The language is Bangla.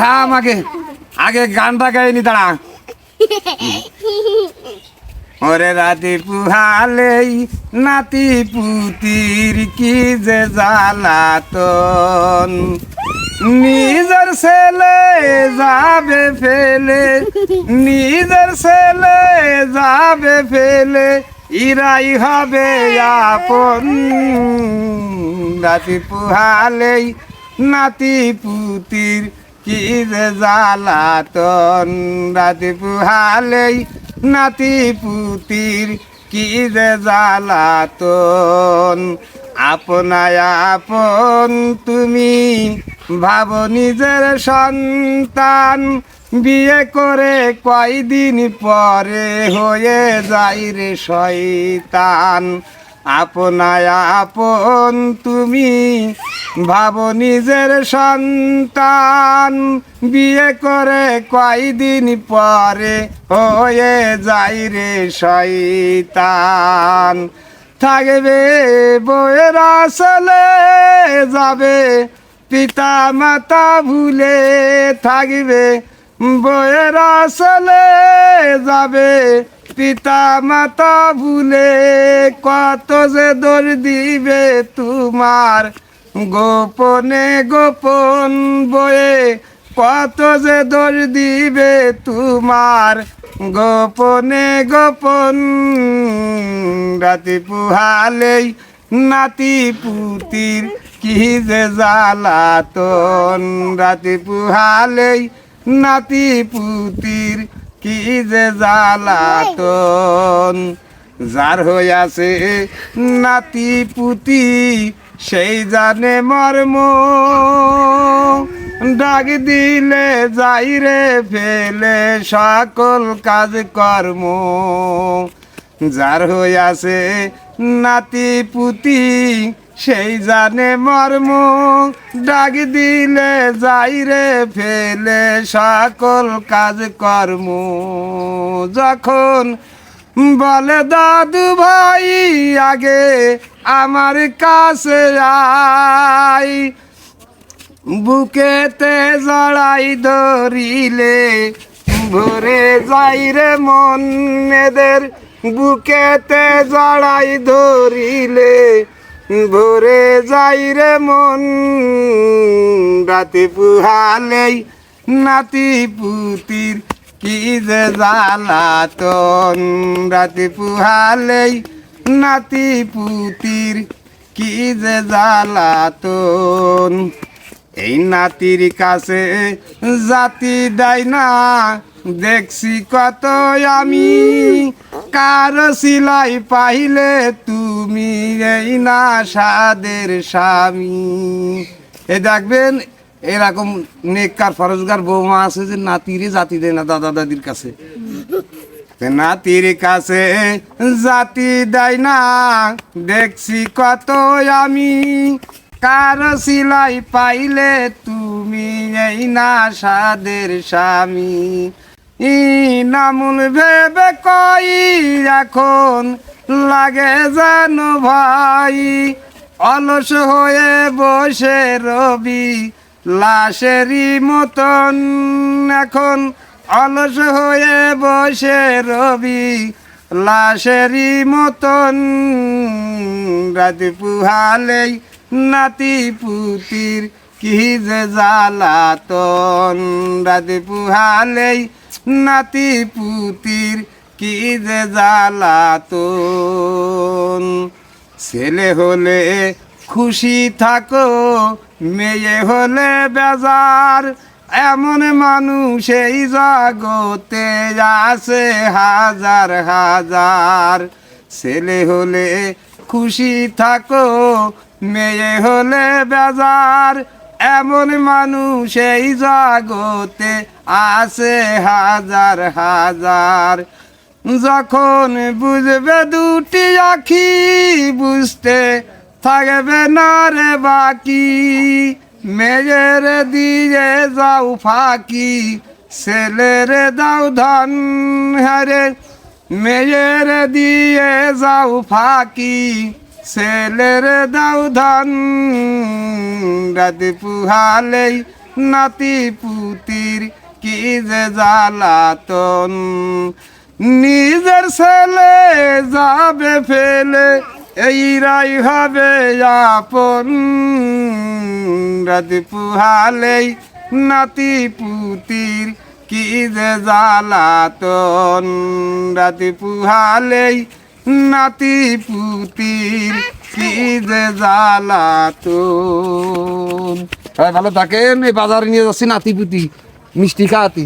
থাম আগে আগে গানটা গাইনি দাঁড়া। ওরে রাতে পুহালেই নাতি পুতির কি যে জ্বালাতন? নিজের ছেলে যাবে ফেলে, নিজের ছেলে যাবে ফেলে, ইরাই হবে আপন। রাতি পুহালেই নাতি পুতির কি যে জ্বালাতন রাতি নাতি পুতির কি যে জ্বালাতন আপনায় আপন তুমি ভাব নিজের সন্তান, বিয়ে করে কয়দিন পরে হয়ে যাই রে শয়তান। আপনায় আপন তুমি ভাব নিজের সন্তান। বিয়ে করে কয়দিন পরে হয়ে যাই রে শয়তান। থাকবে বইয়ের আসলে, যাবে পিতা মাতা ভুলে। থাকবে বইয়ের আসলে, যাবে পিতা মাতা ভুলে। কত যে দোষ দিবে তোমার গোপনে গোপন বয়ে কত যে দোষ দিবে তোমার। গোপনে গোপন রাতি পুহালেই নাতি পুতির কি যে জ্বালাতন। রাতি পুহালেই নাতি পুতির কি যে জ্বালাতন। যার হয়ে আছে নাতি পুতি সেই জানে মর্ম। ডাক দিলে যাই রে ফেলে সকল কাজ কর্ম। যার হইয়াছে নাতি পুতি, সেই জানে মর্ম। ডাক দিলে যাই রে ফেলে সকল কাজ কর্ম। যখন বলে, দাদু ভাই, আগে আমার কাছে আই বুকেতে জড়াই ধরিলে, ভরে যাই রে মন এদের বুকেতে জড়াই ধরিলে, ভরে যাই রে মন। রাতে পুহালেই নাতি পুতির কি যে জ্বালাতন, রাতে পুহালেই নাতি পুতির কি যে জ্বালাতন। এই নাতির কাছে জাতি দেয় না, দেখছি কত আমি কার সিলাই পাইলে তুমি এই না সাদের স্বামী। এ দেখবেন এরকম নেককার ফরজগার বৌমা আছে যে নাতিরে জাতি দেয় না দাদা দাদির কাছে। নাতির কাছে জাতি দেয় না। দেখছি কত আমি। কার সিলাই পাইলে তুমি এই না সাদের স্বামী। ই নামুল ভেবে কই এখন লাগে জানো ভাই। অলস হয়ে বসে রবি। লাশেরই মতন এখন অলস হয়ে বসে রবি। লাশেরই মতন রাতে পুহালেই নাতি পুতির কি যে জ্বালাতন। রাতে পুহালেই নাতি পুতির কি যে জ্বালাতন। ছেলে হলে খুশি থাকো, মেয়ে হলে বেজার। এমন মানুষ এই জগতে আছে হাজার হাজার। ছেলে হলে খুশি থাকো, মেয়ে হলে বেজার। এমন মানুষ এই জগতে আছে হাজার হাজার। যখন বুঝবে দুটি আখি বুঝতে থাকবে না রে বাকি। মেয়ের দিয়ে যাও ফাঁকি, ছেলের দাও ধন হারে। মেয়ের দিয়ে যাও ফাঁকি, ছেলের দাও ধন। রাতে পুহালেই নাতি পুতির কি যে জ্বালাতন। নিজের ছেলে যাবে ফেলে এই রাই হবে আপন রাতি পুহালেই নাতি পুতির কি যে জ্বালাতন রাতি পুহালেই নাতি পুতির কি যে জ্বালাতন। ভালো থাকেন, এই বাজারে নিয়ে যাচ্ছি নাতি পুতি, মিষ্টি খাওয়াতি।